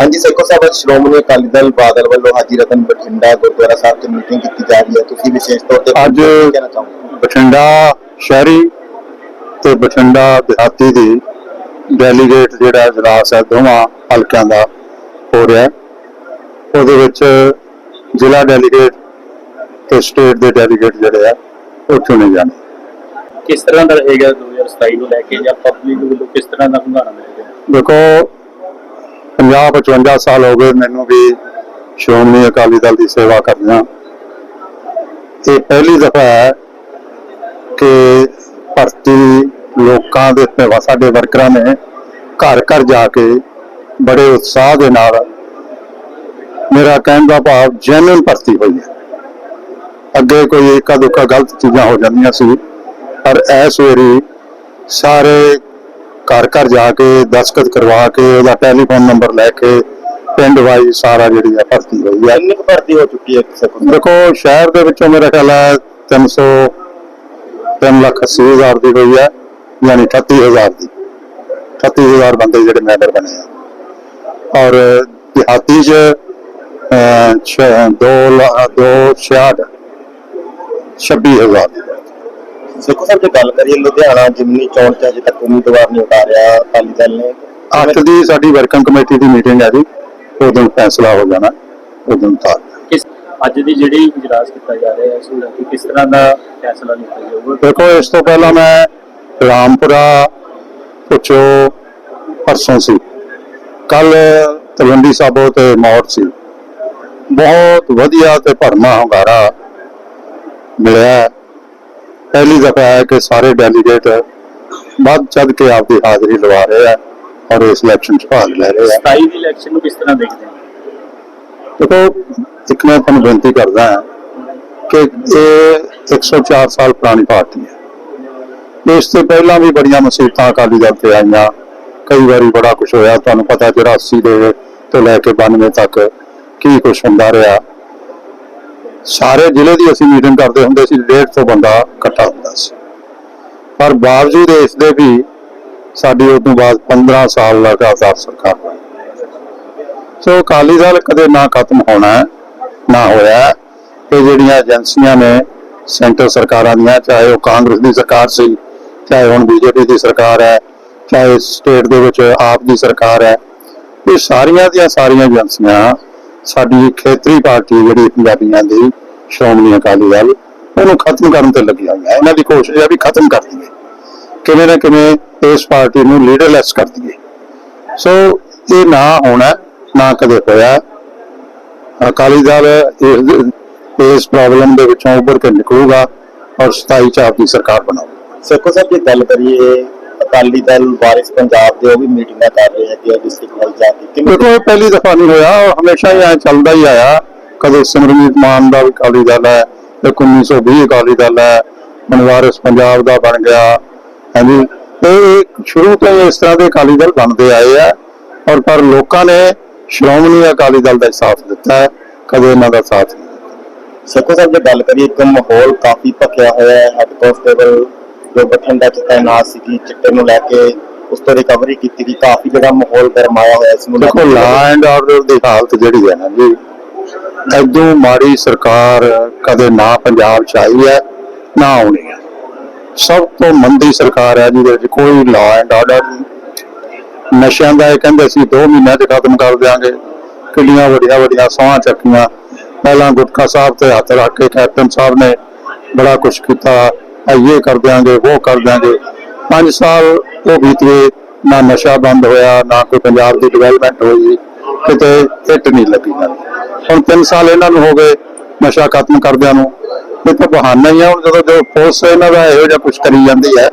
ਹਾਂਜੀ ਸੇਖੋ ਸਾਹਿਬ ਅੱਜ ਸ਼੍ਰੋਮਣੀ ਅਕਾਲੀ ਦਲ ਬਾਦਲ ਵੱਲੋਂ ਹਾਜੀ ਰਤਨ ਬਠਿੰਡਾ ਗੁਰਦੁਆਰਾ ਸਾਹਿਬ 'ਚ ਮੀਟਿੰਗ ਕੀਤੀ ਜਾ ਰਹੀ ਹੈ। ਤੁਸੀਂ ਵਿਸ਼ੇਸ਼ ਤੌਰ ਤੇ ਅੱਜ ਕੀ ਕਹਿਣਾ ਚਾਹੋਗੇ? ਬਠਿੰਡਾ ਸ਼ਹਿਰੀ ਤੇ ਬਠਿੰਡਾ ਦਿਹਾਤੀ ਦੀ ਡੈਲੀਗੇਟ ਜਿਹੜਾ ਇਜਲਾਸ ਹੈ ਦੋਵਾਂ ਹਲਕਿਆਂ ਦਾ ਹੋ ਰਿਹਾ। ਉਹਦੇ ਵਿੱਚ ਜ਼ਿਲ੍ਹਾ ਡੈਲੀਗੇਟ ਤੇ ਸਟੇਟ ਦੇ ਡੈਲੀਗੇਟ ਜਿਹੜੇ ਆ ਉਹ ਚੁਣੇ ਜਾਣੇ ਕਿਸ ਤਰ੍ਹਾਂ ਦਾ ਰਹੇਗਾ 2027 ਨੂੰ ਲੈ ਕੇ ਜਾਂ ਪਬਲਿਕ ਵੱਲੋਂ ਕਿਸ ਤਰ੍ਹਾਂ ਦਾ ਹੁੰਗਾਰਾ ਮਿਲੇਗਾ? ਦੇਖੋ 50 55 ਸਾਲ ਹੋ ਗਏ ਮੈਨੂੰ ਵੀ ਸ਼੍ਰੋਮਣੀ ਅਕਾਲੀ ਦਲ ਦੀ ਸੇਵਾ ਕਰਦਿਆਂ ਇਹ ਪਹਿਲੀ ਦਫਾ ਹੈ ਕਿ ਭਰਤੀ ਲੋਕਾਂ ਦੇ ਸਾਡੇ ਵਰਕਰਾਂ ਨੇ ਘਰ ਘਰ ਜਾ ਕੇ ਬੜੇ ਉਤਸ਼ਾਹ ਦੇ ਨਾਲ ਮੇਰਾ ਕਹਿਣ ਦਾ ਭਾਵ ਜੈਨੂਇਨ ਭਰਤੀ ਹੋਈ ਹੈ। ਅੱਗੇ ਕੋਈ ਇੱਕਾ ਦੁੱਕਾ ਗਲਤ ਚੀਜ਼ਾਂ ਹੋ ਜਾਂਦੀਆਂ ਸੀ, ਪਰ ਇਸ ਵੇਰੀ ਸਾਰੇ ਘਰ ਘਰ ਜਾ ਕੇ ਦਸਖਤ ਕਰਵਾ ਕੇ ਉਹਦਾ ਟੈਲੀਫੋਨ ਨੰਬਰ ਲੈ ਕੇ ਪਿੰਡ ਵਾਈ ਸਾਰਾ ਜਿਹੜੀ ਹੈ ਭਰਤੀ ਹੋਈ ਹੈ ਕਿੰਨੀ ਕੁ ਭਰਤੀ ਹੋ ਚੁੱਕੀ ਹੈ ਸੇਖੋ ਸਾਹਿਬ ਦੇਖੋ ਸ਼ਹਿਰ ਦੇ ਵਿੱਚੋਂ ਮੇਰਾ ਖਿਆਲ ਹੈ 300 ਤਿੰਨ ਲੱਖ ਅੱਸੀ ਹਜ਼ਾਰ ਦੀ ਹੋਈ ਹੈ ਯਾਨੀ 38000 ਦੀ। 38000 ਬੰਦੇ ਜਿਹੜੇ ਮੈਂਬਰ ਬਣੇ ਆ। ਔਰ ਦਿਹਾਤੀ 'ਚ ਅਹ, ਛ- ਦੋ ਲਾ- ਦੋ 66 26000 ਦੀ ਸੇਖੋ ਸਾਹਿਬ ਜੇ ਗੱਲ ਕਰੀਏ ਲੁਧਿਆਣਾ ਜਿਮਨੀ ਚੋਣ 'ਚ ਅਜੇ ਤੱਕ ਉਮੀਦਵਾਰ ਨਹੀਂ ਉਤਾਰਿਆ ਅਕਾਲੀ ਦਲ ਨੇ ਅੱਠ ਦੀ ਸਾਡੀ ਵਰਕਿੰਗ ਕਮੇਟੀ ਦੀ ਮੀਟਿੰਗ ਹੈ ਜੀ ਉਦੋਂ ਫੈਸਲਾ ਹੋ ਜਾਣਾ ਉਦੋਂ ਤਾਂ ਕਿਸ ਅੱਜ ਦੀ ਜਿਹੜੀ ਇਜਲਾਸ ਕੀਤਾ ਜਾ ਰਿਹਾ ਹੈ ਇਸ ਨੂੰ ਲੈ ਕੇ ਕਿਸ ਤਰ੍ਹਾਂ ਦਾ ਫੈਸਲਾ ਲਿਆ ਜਾਊਗਾ ਦੇਖੋ ਇਸ ਤੋਂ ਪਹਿਲਾਂ ਮੈਂ ਰਾਮਪੁਰਾ ਪੁੱਛੋ ਪਰਸੋਂ ਸੀ। ਕੱਲ ਤਲਵੰਡੀ ਸਾਬੋ ਤੇ ਮੌੜ ਸੀ। ਬਹੁਤ ਵਧੀਆ ਤੇ ਭਰਮਾ ਹੁੰਗਾਰਾ ਮਿਲਿਆ। ਪਹਿਲੀ ਦਫਾ ਹੈ ਕਿ ਸਾਰੇ ਡੈਲੀਗੇਟ ਵੱਧ ਚੜ ਕੇ ਆਪਦੀ ਹਾਜ਼ਰੀ ਲਵਾ ਰਹੇ ਆ ਔਰ ਇਸ ਇਲੈਕਸ਼ਨ 'ਚ ਭਾਗ ਲੈ ਰਹੇ ਆ। 27 ਦੀ ਇਲੈਕਸ਼ਨ ਨੂੰ ਕਿਸ ਤਰ੍ਹਾਂ ਦੇਖਦੇ ਹੋ? ਦੇਖੋ ਇੱਕ ਮੈਂ ਤੁਹਾਨੂੰ ਬੇਨਤੀ ਕਰਦਾ ਹਾਂ ਕਿ ਇਹ 104 ਸਾਲ ਪੁਰਾਣੀ ਪਾਰਟੀ ਹੈ। ਇਸ ਤੋਂ ਪਹਿਲਾਂ ਵੀ ਬੜੀਆਂ ਮੁਸੀਬਤਾਂ ਅਕਾਲੀ ਦਲ ਤੇ ਆਈਆਂ। ਕਈ ਵਾਰੀ ਬੜਾ ਕੁਝ ਹੋਇਆ ਤੁਹਾਨੂੰ ਪਤਾ 84 ਦੇ ਤੋਂ ਲੈ ਕੇ 92 ਤੱਕ ਕੀ ਕੁਝ ਹੁੰਦਾ ਰਿਹਾ। ਸਾਰੇ ਜ਼ਿਲ੍ਹੇ ਦੀ ਅਸੀਂ ਮੀਟਿੰਗ ਕਰਦੇ ਹੁੰਦੇ ਸੀ 150 ਬੰਦਾ ਇਕੱਠਾ ਹੁੰਦਾ ਸੀ। ਪਰ ਬਾਵਜੂਦ ਇਸ ਦੇ ਵੀ ਸਾਡੀ ਉਸ ਤੋਂ ਬਾਅਦ 15 ਸਾਲ ਲਗਾਤਾਰ ਸਰਕਾਰ ਬਣੀ। ਸੋ ਅਕਾਲੀ ਦਲ ਕਦੇ ਨਾ ਖਤਮ ਹੋਣਾ, ਨਾ ਹੋਇਆ। ਇਹ ਜਿਹੜੀਆਂ ਏਜੰਸੀਆਂ ਨੇ, ਸੈਂਟਰ ਸਰਕਾਰਾਂ ਦੀਆਂ, ਚਾਹੇ ਉਹ ਕਾਂਗਰਸ ਦੀ ਸਰਕਾਰ ਸੀ, ਚਾਹੇ ਹੁਣ ਬੀਜੇਪੀ ਦੀ ਸਰਕਾਰ ਹੈ, ਚਾਹੇ ਸਟੇਟ ਦੇ ਵਿੱਚ ਆਪ ਦੀ ਸਰਕਾਰ ਹੈ, ਇਹ ਸਾਰੀਆਂ ਦੀਆਂ ਸਾਰੀਆਂ ਏਜੰਸੀਆਂ ਸਾਡੀ ਖੇਤਰੀ ਪਾਰਟੀ ਜਿਹੜੀ ਪੰਜਾਬੀਆਂ ਦੀ ਸ਼੍ਰੋਮਣੀ ਅਕਾਲੀ ਦਲ, ਉਹਨੂੰ ਖਤਮ ਕਰਨ ਤੇ ਲੱਗੀਆਂ ਹੋਈਆਂ। ਇਹਨਾਂ ਦੀ ਕੋਸ਼ਿਸ਼ ਹੈ ਵੀ ਖਤਮ ਕਰ ਦਈਏ ਕਿਵੇਂ ਨਾ ਕਿਵੇਂ ਇਸ ਪਾਰਟੀ ਨੂੰ ਲੀਡਰਲੈਸ ਕਰ ਦਈਏ। ਸੋ ਇਹ ਨਾ ਹੋਣਾ, ਨਾ ਕਦੇ ਹੋਇਆ। ਅਕਾਲੀ ਦਲ ਇਸ ਇਸ ਪ੍ਰੋਬਲਮ ਦੇ ਵਿੱਚੋਂ ਉੱਭਰ ਕੇ ਨਿਕਲੂਗਾ ਔਰ 27 ਚ ਆਪਣੀ ਸਰਕਾਰ ਬਣਾਊਗਾ। ਸੇਖੋ ਸਾਹਿਬ, ਜੇ ਗੱਲ ਕਰੀਏ ਅਕਾਲੀ ਦਲ ਵਾਰਿਸ ਪੰਜਾਬ ਦੇ ਉਹ ਵੀ ਮੀਟਿੰਗਾਂ ਕਰ ਰਹੇ ਹੈਗੇ ਆ ਡਿਸਟ੍ਰਿਕਟ ਵਾਈਜ਼ ਜਾ ਕੇ ਕਿਵੇਂ ਦੇਖੋ ਇਹ ਪਹਿਲੀ ਦਫਾ ਨਹੀਂ ਹੋਇਆ ਔਰ ਹਮੇਸ਼ਾ ਹੀ ਐ ਚੱਲਦਾ ਹੀ ਆਇਆ। ਕਦੇ ਸਿਮਰਨਜੀਤ ਮਾਨ ਦਾ ਵੀ ਅਕਾਲੀ ਦਲ ਹੈ ਇੱਕ 1920 ਅਕਾਲੀ ਦਲ ਹੈ ਹੁਣ ਵਾਰਿਸ ਪੰਜਾਬ ਦਾ ਬਣ ਗਿਆ। ਹਾਂਜੀ ਇਹ ਸ਼ੁਰੂ ਤੋਂ ਇਸ ਤਰ੍ਹਾਂ ਦੇ ਅਕਾਲੀ ਦਲ ਬਣਦੇ ਆਏ ਆ ਔਰ ਪਰ ਲੋਕਾਂ ਨੇ ਸ਼੍ਰੋਮਣੀ ਅਕਾਲੀ ਦਲ ਦਾ ਸਾਥ ਦਿੱਤਾ ਹੈ ਕਦੇ ਇਹਨਾਂ ਦਾ ਸਾਥ ਨਹੀਂ ਸੇਖੋ ਸਾਹਿਬ ਜੇ ਗੱਲ ਕਰੀਏ ਇੱਕ ਮਾਹੌਲ ਕਾਫੀ ਭਖਿਆ ਹੋਇਆ ਹੈ ਹੈਡ ਕਾਂਸਟੇਬਲ ਜੋ ਬਠਿੰਡਾ ਚ ਤਾਇਨਾਤ ਸੀਗੀ ਚਿੱਟੇ ਨੂੰ ਲੈ ਕੇ ਉਸ ਤੋਂ ਰਿਕਵਰੀ ਕੀਤੀ ਗਈ ਕਾਫੀ ਜਿਹੜਾ ਮਾਹੌਲ ਗਰਮਾਇਆ ਹੋਇਆ ਇਸ ਨੂੰ ਦੇਖੋ। ਲਾ ਐਂਡ ਆਰਡਰ ਦੀ ਹਾਲਤ ਜਿਹੜੀ ਹੈ ਨਾ ਜੀ ਐਦੋਂ ਮਾੜੀ ਸਰਕਾਰ ਕਦੇ ਨਾ ਪੰਜਾਬ ਚ ਆਈ ਹੈ ਨਾ ਆਉਣੀ ਹੈ। ਸਭ ਤੋਂ ਮੰਦੀ ਸਰਕਾਰ ਹੈ ਜਿਹਦੇ ਵਿੱਚ ਕੋਈ ਲਾ ਐਂਡ ਆਰਡਰ ਨਹੀਂ। ਨਸ਼ਿਆਂ ਦਾ ਇਹ ਕਹਿੰਦੇ ਸੀ 2 ਮਹੀਨਿਆਂ ਚ ਖਤਮ ਕਰ ਦਿਆਂਗੇ। ਕਿੰਨੀਆਂ ਵੱਡੀਆਂ ਵੱਡੀਆਂ ਸੌਹਾਂ ਚੱਕੀਆਂ। ਪਹਿਲਾਂ ਗੁਟਕਾ ਸਾਹਿਬ ਤੇ ਹੱਥ ਰੱਖ ਕੇ ਕੈਪਟਨ ਸਾਹਿਬ ਨੇ ਬੜਾ ਕੁਝ ਕੀਤਾ। ਇਹ ਕਰ ਦਿਆਂਗੇ, ਉਹ ਕਰ ਦਿਆਂਗੇ। 5 ਸਾਲ ਉਹ ਬੀਤ ਗਏ, ਨਾ ਨਸ਼ਾ ਬੰਦ ਹੋਇਆ, ਨਾ ਕੋਈ ਪੰਜਾਬ ਦੀ ਡਿਵੈਲਪਮੈਂਟ ਹੋਈ ਕਿਤੇ ਹਿੱਟ ਨਹੀਂ ਲੱਗੀ ਗੱਲ। ਹੁਣ 3 ਸਾਲ ਇਹਨਾਂ ਨੂੰ ਹੋ ਗਏ ਨਸ਼ਾ ਖਤਮ ਕਰਦਿਆਂ ਨੂੰ। ਇਹ ਤਾਂ ਬਹਾਨਾ ਹੀ ਆ, ਹੁਣ ਜਦੋਂ ਜੋ ਪੁਲਿਸ ਇਹਨਾਂ ਦਾ ਇਹੋ ਜਿਹਾ ਕੁਝ ਕਰੀ ਜਾਂਦੀ ਹੈ।